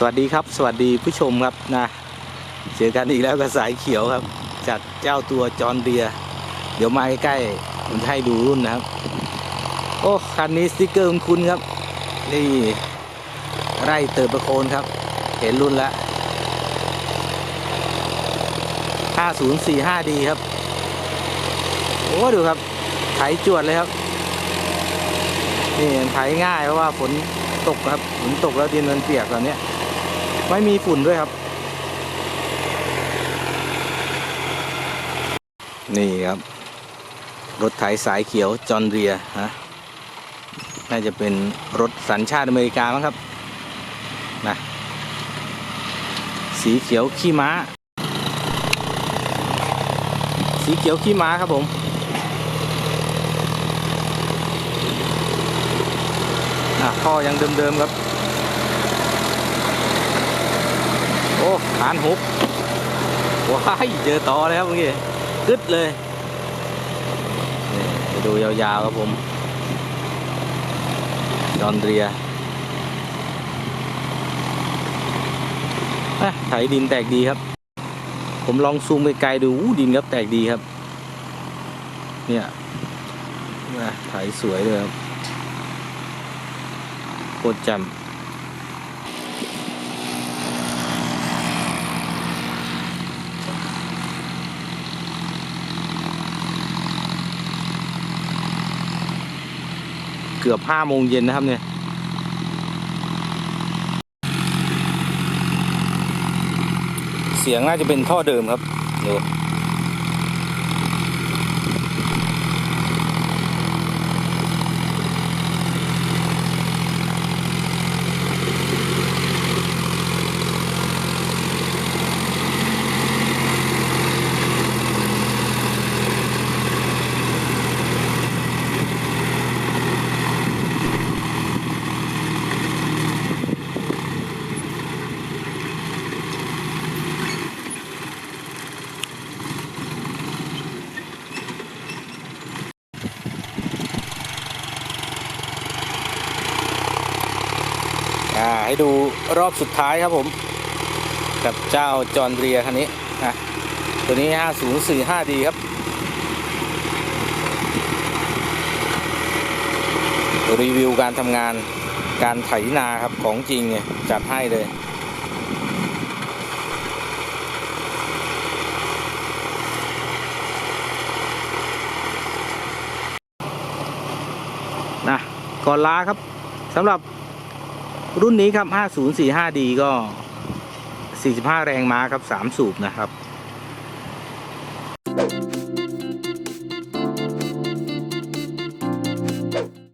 สวัสดีครับ สวัสดีผู้ชมครับนะเจอกันอีกแล้วกับสายเขียวครับ จากเจ้าตัวจอร์นเดีย เดี๋ยวมาใกล้ๆผมให้ดูรุ่นนะครับ โอ้คันนี้สติกเกอร์คุ้นครับ นี่ ไร่เติบประโคนครับ เห็นรุ่นล้ว 5045D ครับ โอ้ดูครับไถจวดเลยครับ นี่ไถง่ายเพราะว่าฝนตกครับฝนตกแล้วดินมันเปียกแบบนี้ ไม่มีฝุ่นด้วยครับ นี่ครับ รถไถสายเขียวจอห์นเรียฮะน่าจะเป็นรถสัญชาติอเมริกามั้งครับนะสีเขียวขี้ม้า สีเขียวขี้ม้าครับผมอะท่อยังเดิมๆครับ โอ้ฐานหุบว้ายเจอต่อแล้วเมื่อกี้กึดเลยดูยาวๆครับผมจอนเรียไถดินแตกดีครับ ผมลองซูมไกลๆดูอู้ดินครับแตกดีครับ เนี่ยไถสวยเลยครับโคตรจำ เกือบห้าโมงเย็นนะครับเนี่ยเสียงน่าจะเป็นท่อเดิมครับดูอ่าให้ดูรอบสุดท้ายครับผม กับเจ้าจอนเรียคันนี้นะตัวนี้ 5045D ครับ รีวิวการทำงานการไถนาครับของจริงเนี่ยจัดให้เลยนะก่อนลาครับสำหรับ รุ่นนี้ครับ 5045D ก็ 45 แรงม้าครับ 3 สูบนะครับ